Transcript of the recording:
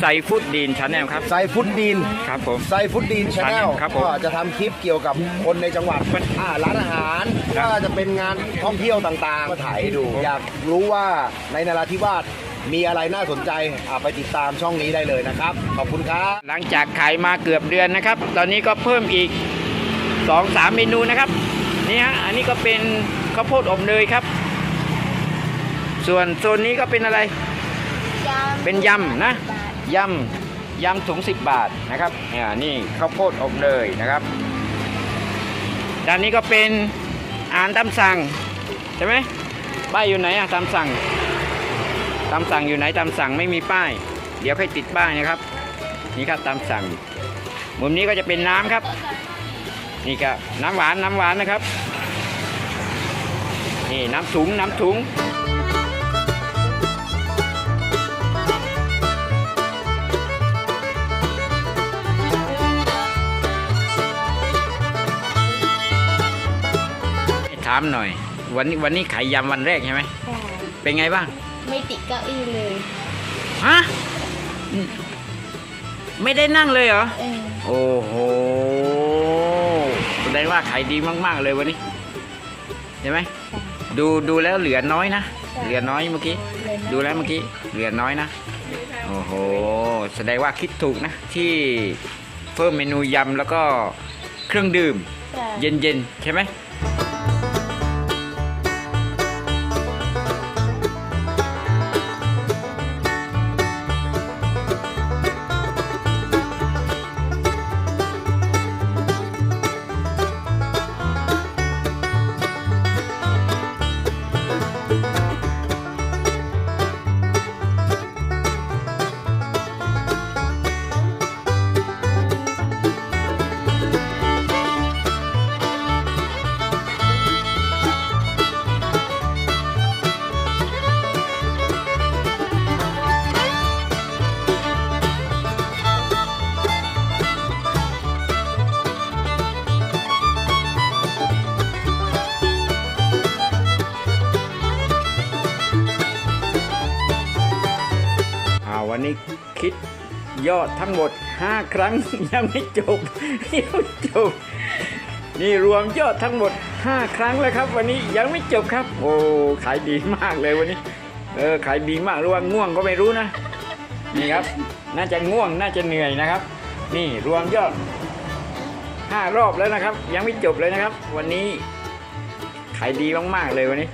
ไซฟุตดีนชาแนลครับไซฟุตดีนครับผมไซฟุตดีนชาแนลครับผมก็จะทำคลิปเกี่ยวกับคนในจังหวัดอ่าร้านอาหารครับก็จะเป็นงานท่องเที่ยวต่างๆมาถ่ายให้ดู อยากรู้ว่าในนราธิวาสมีอะไรน่าสนใจอ่าไปติดตามช่องนี้ได้เลยนะครับ ขอบคุณครับหลังจากขายมาเกือบเดือนนะครับ ตอนนี้ก็เพิ่มอีก 2-3 เมนูนะครับนี่ฮะอันนี้ก็เป็นข้าวโพดอบเนยครับ ส่วนโซนนี้ก็เป็นอะไร เป็นยำนะยำยำถุง 10 บาทนะครับเนี่ยนี่ข้าวโพดอบเนยนะครับด้านนี้ก็เป็นอาหารตามสั่งใช่ไหมป้ายอยู่ไหนอะตามสั่งตามสั่งอยู่ไหนตามสั่งไม่มีป้าย เดี๋ยวให้ติดป้ายนะครับ นี่ครับตามสั่ง มุมนี้ก็จะเป็นน้ำครับ นี่ก็น้ำหวานน้ำหวานนะครับ นี่น้ำถุงน้ำถุง ถามหน่อย วันนี้วันนี้ขายยำวันแรกใช่ไหมเป็นไงบ้าง ไม่ติดเก้าอี้เลยฮะไม่ได้นั่งเลยเหรอเออโอ้โหแสดงว่าขายดีมาก ๆ เลยวันนี้ใช่ไหมดูดูแล้วเหลือน้อยนะเหลือน้อยเมื่อกี้เลยนะดูแล้วเมื่อกี้เหลือน้อยนะโอ้โหแสดงว่าคิดถูกนะ ที่เพิ่มเมนูยำแล้วก็เครื่องดื่มใช่เย็นๆใช่ไหม นี้คิดยอดทั้งหมด 5 ครั้งยังไม่จบยังไม่จบ นี่รวมยอดทั้งหมด 5 ครั้งแล้วครับ วันนี้ยังไม่จบครับ โอ้ขายดีมากเลยวันนี้ เออขายดีมากหรือว่าง่วงก็ไม่รู้นะนี่ครับ น่าจะง่วงน่าจะเหนื่อยนะครับ นี่รวมยอด 5 รอบแล้วนะครับ ยังไม่จบเลยนะครับ วันนี้ขายดีมากๆเลยวันนี้